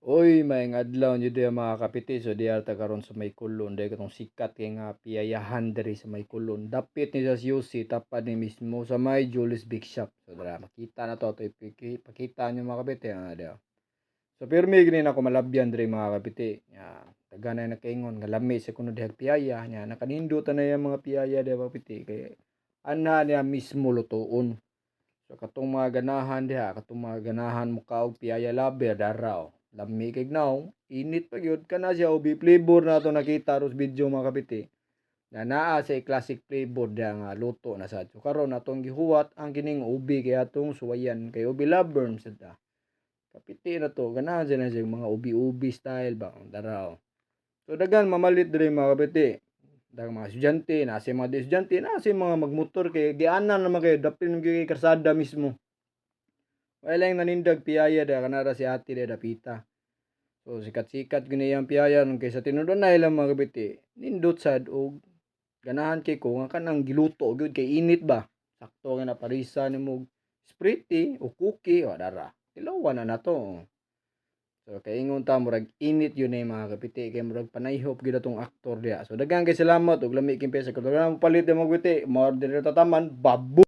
Uy, maayong adlaw niyo diya mga kapiti. So diya ta karon sa may kulon. Dahil katong sikat kay nga piyayahan diri sa may kulon. Dapit ni sa UC tapad ni mismo sa may Julius Big Shop. So dara makita na to. to ipiki- pakita niyo mga kapiti. Ah, diya. So pirmi gini na ako malabyan diri mga kapiti. Ya, taga na nakaingon nga lami sa kuno diha piyaya nya nakanindutan na yung mga piyaya diha mga kapiti kay ana niya mismo lutuon. So katong mga ganahan diha, katong mga ganahan mo kaog piyaya labi daraw. Lami kay now, init pa gyud kana siya ubi flavor na to nakita ros video mga kapiti. Na naa sa classic flavor diha nga luto na sa. Karon atong gihuwat ang kining ubi kay atong suwayan kay ubi labern sa ta. Kapiti na to, ganahan sila siya mga ubi-ubi style ba daraw. So dagan mamalit diri mga kapiti. Dagang mga estudyante, nasa mga estudyante, nasa mga magmotor kay gianan naman kayo dapin kay karsada mismo. Wala lang nanindag piyaya da kanara si ate da dapita. So sikat-sikat gini ang piyaya nung kaysa tinudon na ilang mga kapiti. Nindot sad og ganahan kay ko nga kanang giluto gyud kay init ba. Sakto nga na parisa nimo spriti o cookie o dara. Ilawan na na to. So kay ingon ta murag init yun eh mga kapiti kay murag panayhop gyud atong aktor diha. So daghang kay salamat og lami king pesa. Kung mo palit mo order ta taman babu.